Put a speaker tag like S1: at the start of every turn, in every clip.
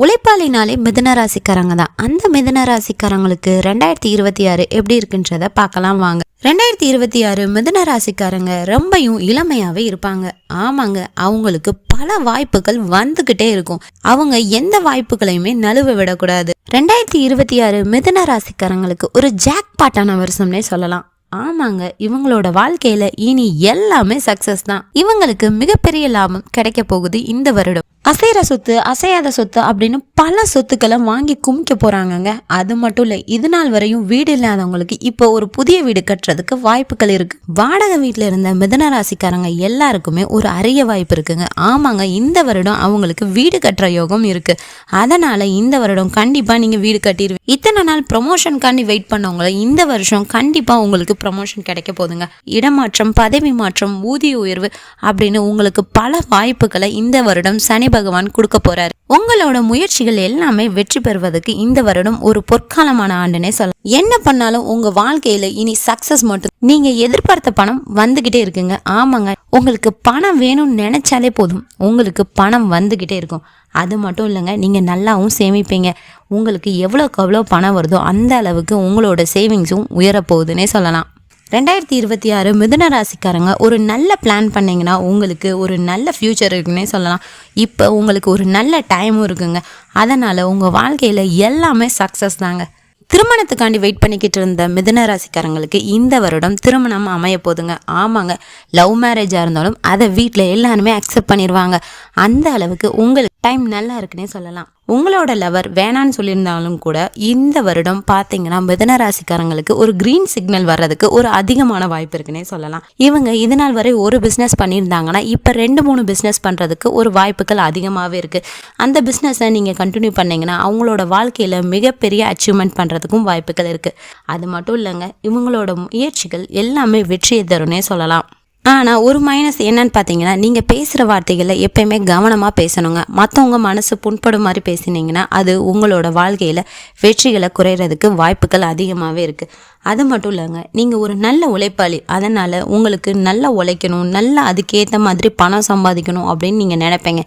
S1: உழைப்பாளினாலே மிதுன ராசிக்காரங்க தான். அந்த மிதுன ராசிக்காரங்களுக்கு ரெண்டாயிரத்தி இருபத்தி ஆறு எப்படி இருக்குன்றத பார்க்கலாம் வாங்க. ரெண்டாயிரத்தி இருபத்தி ஆறு மிதுன ராசிக்காரங்க ரொம்பையும் இளமையாவே இருப்பாங்க. ஆமாங்க அவங்களுக்கு பல வாய்ப்புகள் வந்துகிட்டே இருக்கும். அவங்க எந்த வாய்ப்புகளையுமே நழுவ விடக்கூடாது. ரெண்டாயிரத்தி இருபத்தி ஆறு மிதுன ராசிக்காரங்களுக்கு ஒரு ஜாக் பாட்டான வருஷம்னே சொல்லலாம். ஆமாங்க இவங்களோட வாழ்க்கையில இனி எல்லாமே சக்சஸ் தான். இவங்களுக்கு மிகப்பெரிய லாபம் கிடைக்க போகுது இந்த வருடம். அசைற சொத்து அசையாத சொத்து அப்படின்னு பல சொத்துக்களை வாங்கி குமிக்க போறாங்கங்க. அது மட்டும் இல்லை இது நாள் வரையும் வீடு இல்லாதவங்களுக்கு இப்போ ஒரு புதிய வீடு கட்டுறதுக்கு வாய்ப்புகள் இருக்கு. வாடகை வீட்டில் இருந்த மிதன ராசிக்காரங்க எல்லாருக்குமே ஒரு அரிய வாய்ப்பு இருக்குங்க. ஆமாங்க இந்த வருடம் அவங்களுக்கு வீடு கட்டுற யோகம் இருக்கு. அதனால இந்த வருடம் கண்டிப்பா நீங்க வீடு கட்டிடுவீங்க இத்தனை நாள் ப்ரொமோஷனுக்காண்டி வெயிட் பண்ணவங்கள இந்த வருஷம் கண்டிப்பா உங்களுக்கு ப்ரமோஷன் கிடைக்க போதுங்க இடமாற்றம் பதவி மாற்றம் ஊதிய உயர்வு அப்படின்னு உங்களுக்கு பல வாய்ப்புகளை இந்த வருடம் சனி பகவான் கொடுக்க போறாரு. உங்களோட முயற்சிகள் எல்லாமே வெற்றி பெறுவதற்கு இந்த வருடம் ஒரு பொற்காலமான ஆண்டுனே சொல்லலாம். என்ன பண்ணாலும் உங்க வாழ்க்கையில இனி சக்சஸ் மட்டும். நீங்க எதிர்பார்த்த பணம் வந்துகிட்டே இருக்குங்க. ஆமாங்க. உங்களுக்கு பணம் வேணும்னு நினைச்சாலே போதும். உங்களுக்கு பணம் வந்துகிட்டே இருக்கும். அது மட்டும் இல்லைங்க நீங்கள் நல்லாவும் சேமிப்பீங்க. உங்களுக்கு எவ்வளோக்கு எவ்வளோ பணம் வருதோ அந்த அளவுக்கு உங்களோட சேவிங்ஸும் உயரப்போகுதுன்னே சொல்லலாம். ரெண்டாயிரத்தி இருபத்தி ஆறு மிதுன ராசிக்காரங்க ஒரு நல்ல பிளான் பண்ணிங்கன்னா உங்களுக்கு ஒரு நல்ல ஃப்யூச்சர் இருக்குன்னே சொல்லலாம். இப்போ உங்களுக்கு ஒரு நல்ல டைமும் இருக்குங்க. அதனால் உங்கள் வாழ்க்கையில் எல்லாமே சக்ஸஸ் தாங்க. திருமணத்துக்காண்டி வெயிட் பண்ணிக்கிட்டு இருந்த மிதுன ராசிக்காரங்களுக்கு இந்த வருடம் திருமணம் அமைய போதுங்க ஆமாங்க லவ் மேரேஜாக இருந்தாலும் அதை வீட்டில் எல்லாருமே அக்செப்ட் பண்ணிடுவாங்க அந்த அளவுக்கு உங்களுக்கு டைம் நல்லா இருக்குன்னே சொல்லலாம். உங்களோட லவர் வேணான்னு சொல்லியிருந்தாலும் கூட இந்த வருடம் பார்த்தீங்கன்னா மிதன ராசிக்காரங்களுக்கு ஒரு கிரீன் சிக்னல் வர்றதுக்கு ஒரு அதிகமான வாய்ப்பு இருக்குன்னே சொல்லலாம். இவங்க இது நாள் வரை ஒரு பிஸ்னஸ் பண்ணியிருந்தாங்கன்னா இப்போ ரெண்டு மூணு பிஸ்னஸ் பண்ணுறதுக்கு ஒரு வாய்ப்புகள் அதிகமாகவே இருக்குது அந்த பிஸ்னஸை நீங்கள் கண்டினியூ பண்ணிங்கன்னா அவங்களோட வாழ்க்கையில் மிகப்பெரிய அச்சீவ்மெண்ட் பண்ணுறதுக்கும் வாய்ப்புகள் இருக்குது அது மட்டும் இல்லைங்க இவங்களோட முயற்சிகள் எல்லாமே வெற்றியை தரும்னே சொல்லலாம். ஆனால் ஒரு மைனஸ் என்னன்னு பார்த்தீங்கன்னா நீங்கள் பேசுகிற வார்த்தைகளில் எப்பயுமே கவனமாக பேசணுங்க. மற்றவங்க மனசு புண்படும் மாதிரி பேசினீங்கன்னா அது உங்களோட வாழ்க்கையில் வெற்றிகளை குறையிறதுக்கு வாய்ப்புகள் அதிகமாகவே இருக்குது அது மட்டும் இல்லைங்க. நீங்கள் ஒரு நல்ல உழைப்பாளி. அதனால் உங்களுக்கு நல்லா உழைக்கணும். நல்லா அதுக்கேற்ற மாதிரி பணம் சம்பாதிக்கணும் அப்படின்னு நீங்கள் நினைப்பீங்க.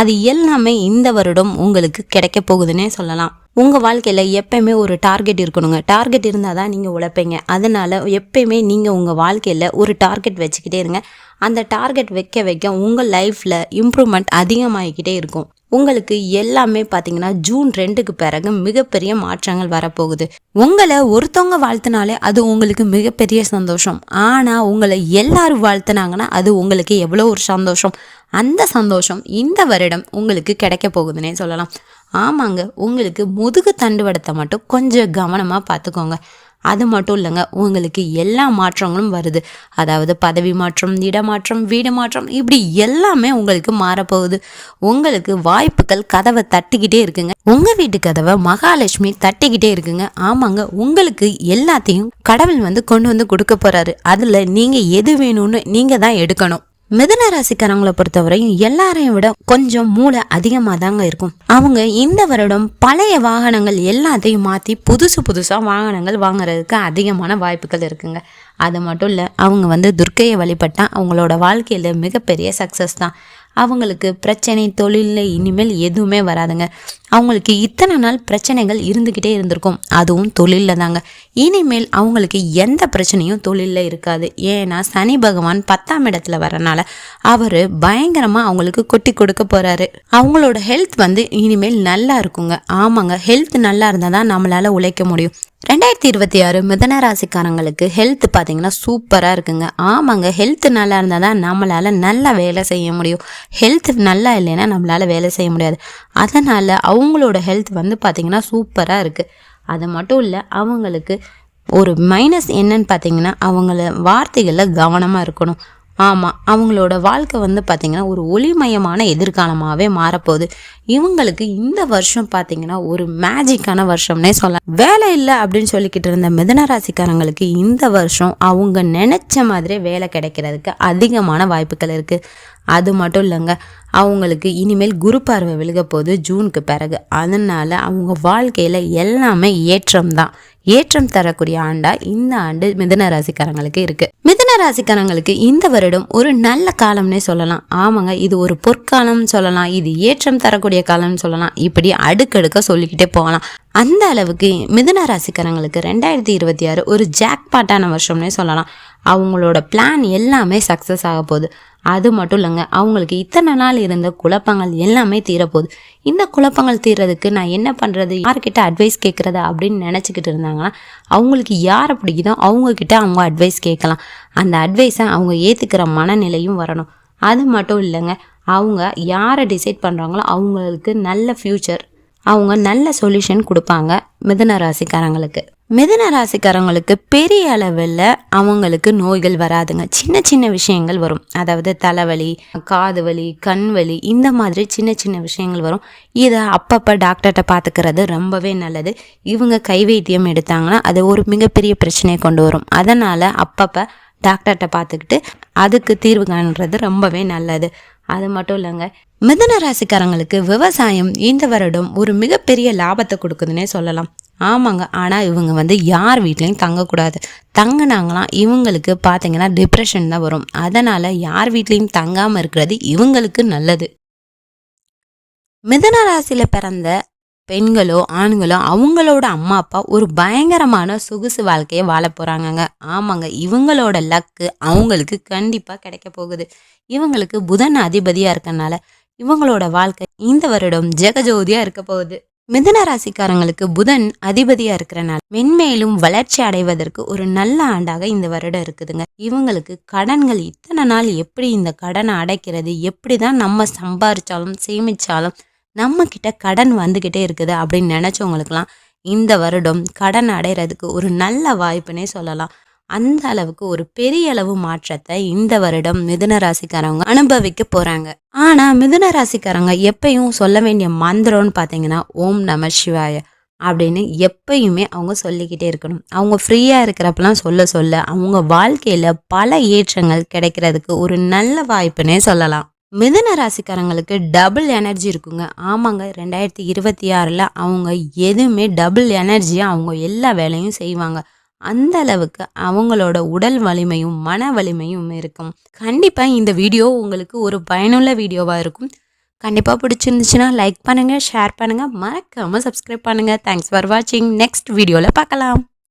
S1: அது எல்லாமே இந்த வருடம் உங்களுக்கு கிடைக்க போகுதுன்னே சொல்லலாம். உங்கள் வாழ்க்கையில் எப்பயுமே ஒரு டார்கெட் இருக்கணுங்க. டார்கெட் இருந்தால் தான் நீங்கள் உழைப்பீங்க. அதனால் எப்பயுமே நீங்கள் உங்கள் வாழ்க்கையில் ஒரு டார்கெட் வச்சுக்கிட்டே இருங்க. அந்த டார்கெட் வைக்க வைக்க உங்கள் லைஃப்பில் இம்ப்ரூவ்மெண்ட் அதிகமாகிக்கிட்டே இருக்கும். உங்களுக்கு எல்லாமே பார்த்தீங்கன்னா ஜூன் ரெண்டுக்கு பிறகு மிகப்பெரிய மாற்றங்கள் வரப்போகுது. உங்களை ஒருத்தவங்க வாழ்த்தினாலே அது உங்களுக்கு மிகப்பெரிய சந்தோஷம். ஆனால் உங்களை எல்லாரும் வாழ்த்தினாங்கன்னா அது உங்களுக்கு எவ்வளோ ஒரு சந்தோஷம். அந்த சந்தோஷம் இந்த வருடம் உங்களுக்கு கிடைக்க போகுதுன்னே சொல்லலாம். ஆமாங்க உங்களுக்கு முதுகு தண்டுவடத்தை மட்டும் கொஞ்சம் கவனமாக பார்த்துக்கோங்க அது மட்டும் இல்லைங்க உங்களுக்கு எல்லா மாற்றங்களும் வருது. அதாவது பதவி மாற்றம் இடமாற்றம் வீடு மாற்றம் இப்படி எல்லாமே உங்களுக்கு மாறப்போகுது. உங்களுக்கு வாய்ப்புகள் கதவை தட்டிக்கிட்டே இருக்குங்க. உங்கள் வீட்டு கதவை மகாலட்சுமி தட்டிக்கிட்டே இருக்குங்க. ஆமாங்க உங்களுக்கு எல்லாத்தையும் கடவுள் வந்து கொண்டு வந்து கொடுக்க போகிறாரு அதில் நீங்கள் எது வேணும்னு நீங்கள் தான் எடுக்கணும். மிதன ராசிக்காரங்களை பொறுத்தவரையும் எல்லாரையும் விட கொஞ்சம் மூளை அதிகமாக தாங்க இருக்கும். அவங்க இந்த வருடம் பழைய வாகனங்கள் எல்லாத்தையும் மாற்றி புதுசு புதுசாக வாகனங்கள் வாங்குறதுக்கு அதிகமான வாய்ப்புகள் இருக்குங்க. அது மட்டும் இல்லை அவங்க வந்து துர்க்கையை வழிபட்டால் அவங்களோட வாழ்க்கையில் மிகப்பெரிய சக்ஸஸ் தான். அவங்களுக்கு பிரச்சனை தொழிலில் இனிமேல் எதுவுமே வராதுங்க. அவங்களுக்கு இத்தனை நாள் பிரச்சனைகள் இருந்துக்கிட்டே இருந்திருக்கும். அதுவும் தொழிலில் தாங்க. இனிமேல் அவங்களுக்கு எந்த பிரச்சனையும் தொழிலில் இருக்காது. ஏன்னா சனி பகவான் பத்தாம் இடத்துல வரனால அவர் பயங்கரமாக அவங்களுக்கு கொட்டி கொடுக்க போகிறாரு அவங்களோட ஹெல்த் வந்து இனிமேல் நல்லா இருக்குங்க. ஆமாங்க. ஹெல்த் நல்லா இருந்தால் தான் நம்மளால் உழைக்க முடியும். ரெண்டாயிரத்தி இருபத்தி ஆறு மிதன ராசிக்காரங்களுக்கு ஹெல்த் பார்த்தீங்கன்னா சூப்பராக இருக்குங்க. ஆமாங்க ஹெல்த் நல்லா இருந்தால் தான் நம்மளால் நல்லா வேலை செய்ய முடியும். ஹெல்த் நல்லா இல்லைன்னா நம்மளால் வேலை செய்ய முடியாது. அதனால் அவங்களோட ஹெல்த் வந்து பார்த்திங்கன்னா சூப்பராக இருக்குது அது மட்டும் இல்லை அவங்களுக்கு ஒரு மைனஸ் என்னன்னு பார்த்தீங்கன்னா அவங்கள வார்த்தைகளில் கவனமாக இருக்கணும். ஆமாம் அவங்களோட வாழ்க்கை வந்து பார்த்திங்கன்னா ஒரு ஒளிமயமான எதிர்காலமாகவே மாறப்போகுது. இவங்களுக்கு இந்த வருஷம் பார்த்தீங்கன்னா ஒரு மேஜிக்கான வருஷம்னே சொல்லலாம். வேலை இல்லை அப்படின்னு சொல்லிக்கிட்டு இருந்த மிதன ராசிக்காரங்களுக்கு இந்த வருஷம் அவங்க நினச்ச மாதிரி வேலை கிடைக்கிறதுக்கு அதிகமான வாய்ப்புகள் இருக்குது அது மட்டும் இல்லைங்க அவங்களுக்கு இனிமேல் குரு பார்வை விழுக போது ஜூனுக்கு பிறகு. அதனால் அவங்க வாழ்க்கையில் எல்லாமே ஏற்றம் தான். ஏற்றம் தரக்கூடிய ஆண்டா இந்த ஆண்டு மிதன ராசிக்காரங்களுக்கு இருக்கு. மிதன ராசிக்காரங்களுக்கு இந்த வருடம் ஒரு நல்ல காலம்னே சொல்லலாம். ஆமாங்க இது ஒரு பொற்காலம் சொல்லலாம். இது ஏற்றம் தரக்கூடிய வரக்கூடிய காலம்னு சொல்லலாம். இப்படி அடுக்கடுக்க சொல்லிக்கிட்டே போகலாம். அந்த அளவுக்கு மிதுன ராசிக்காரங்களுக்கு ரெண்டாயிரத்தி இருபத்தி ஆறு ஒரு ஜாக்பாட்டான வருஷம்னே சொல்லலாம். அவங்களோட பிளான் எல்லாமே சக்ஸஸ் ஆக போகுது. அது மட்டும் இல்லைங்க அவங்களுக்கு இத்தனை நாள் இருந்த குழப்பங்கள் எல்லாமே தீரப்போகுது. இந்த குழப்பங்கள் தீர்றதுக்கு நான் என்ன பண்ணுறது யார்கிட்ட அட்வைஸ் கேட்குறது அப்படின்னு நினச்சிக்கிட்டு இருந்தாங்கன்னா அவங்களுக்கு யாரை பிடிக்குதோ அவங்கக்கிட்ட அவங்க அட்வைஸ் கேட்கலாம். அந்த அட்வைஸை அவங்க ஏற்றுக்கிற மனநிலையும் வரணும். அது மட்டும் இல்லைங்க அவங்க யாரை டிசைட் பண்ணுறாங்களோ அவங்களுக்கு நல்ல ஃப்யூச்சர் அவங்க நல்ல சொல்யூஷன் கொடுப்பாங்க மிதுன ராசிக்காரங்களுக்கு. மிதுன ராசிக்காரங்களுக்கு பெரிய அளவில் அவங்களுக்கு நோய்கள் வராதுங்க. சின்ன சின்ன விஷயங்கள் வரும். அதாவது தலைவலி காது வலி கண் வலி இந்த மாதிரி சின்ன சின்ன விஷயங்கள் வரும். இதை அப்பப்போ டாக்டர்கிட்ட பார்த்துக்கிறது ரொம்பவே நல்லது. இவங்க கை வைத்தியம் எடுத்தாங்கன்னா அது ஒரு மிகப்பெரிய பிரச்சனையை கொண்டு வரும். அதனால் அப்பப்போ டாக்டர்கிட்ட பார்த்துக்கிட்டு அதுக்கு தீர்வு காணுறது ரொம்பவே நல்லது. அது மட்டும் இல்லைங்க. மிதன ராசிக்காரங்களுக்கு விவசாயம் இந்த வருடம் ஒரு மிகப்பெரிய லாபத்தை கொடுக்குதுன்னே சொல்லலாம். ஆமாங்க. ஆனால் இவங்க வந்து யார் வீட்லேயும் தங்கக்கூடாது. தங்கினாங்களாம் இவங்களுக்கு பார்த்தீங்கன்னா டிப்ரெஷன் தான் வரும். அதனால் யார் வீட்லேயும் தங்காமல் இருக்கிறது இவங்களுக்கு நல்லது. மிதன ராசியில் பிறந்த பெண்களோ ஆண்களோ அவங்களோட அம்மா அப்பா ஒரு பயங்கரமான சொகுசு வாழ்க்கையை வாழ போகிறாங்கங்க ஆமாங்க இவங்களோட லக்கு அவங்களுக்கு கண்டிப்பாக கிடைக்க போகுது. இவங்களுக்கு புதன் அதிபதியாக இருக்கனால இவங்களோட வாழ்க்கை இந்த வருடம் ஜெகஜோதியாக இருக்க போகுது. மிதன ராசிக்காரங்களுக்கு புதன் அதிபதியா இருக்கிறனால மென்மேலும் வளர்ச்சி அடைவதற்கு ஒரு நல்ல ஆண்டாக இந்த வருடம் இருக்குதுங்க. இவங்களுக்கு கடன்கள் இத்தனை நாள் எப்படி இந்த கடனை அடைக்கிறது எப்படி தான் நம்ம சம்பாரிச்சாலும் சேமிச்சாலும் நம்ம கிட்ட கடன் வந்துக்கிட்டே இருக்குது அப்படின்னு நினச்சவங்களுக்குலாம் இந்த வருடம் கடன் அடைகிறதுக்கு ஒரு நல்ல வாய்ப்புனே சொல்லலாம். அந்த அளவுக்கு ஒரு பெரிய அளவு மாற்றத்தை இந்த வருடம் மிதுன ராசிக்காரவங்க அனுபவிக்க போறாங்க. ஆனா மிதுன ராசிக்காரங்க எப்பயும் சொல்ல வேண்டிய மந்திரம்னு பார்த்தீங்கன்னா ஓம் நம சிவாய அப்படின்னு எப்பயுமே அவங்க சொல்லிக்கிட்டே இருக்கணும். அவங்க ஃப்ரீயாக இருக்கிறப்பெல்லாம் சொல்ல சொல்ல அவங்க வாழ்க்கையில் பல ஏற்றங்கள் கிடைக்கிறதுக்கு ஒரு நல்ல வாய்ப்புனே சொல்லலாம். மிதன ராசிக்காரங்களுக்கு டபுள் எனர்ஜி இருக்குங்க. ஆமாங்க ரெண்டாயிரத்தி இருபத்தி ஆறில் அவங்க எதுவுமே டபுள் எனர்ஜியாக அவங்க எல்லா வேலையும் செய்வாங்க. அந்த அளவுக்கு அவங்களோட உடல் வலிமையும் மன வலிமையும் இருக்கும். கண்டிப்பாக இந்த வீடியோ உங்களுக்கு ஒரு பயனுள்ள வீடியோவாக இருக்கும். கண்டிப்பாக பிடிச்சிருந்துச்சுன்னா லைக் பண்ணுங்கள் ஷேர் பண்ணுங்கள் மறக்காமல் சப்ஸ்கிரைப் பண்ணுங்கள் தேங்க்ஸ் ஃபார் வாட்சிங் நெக்ஸ்ட் வீடியோவில் பார்க்கலாம்.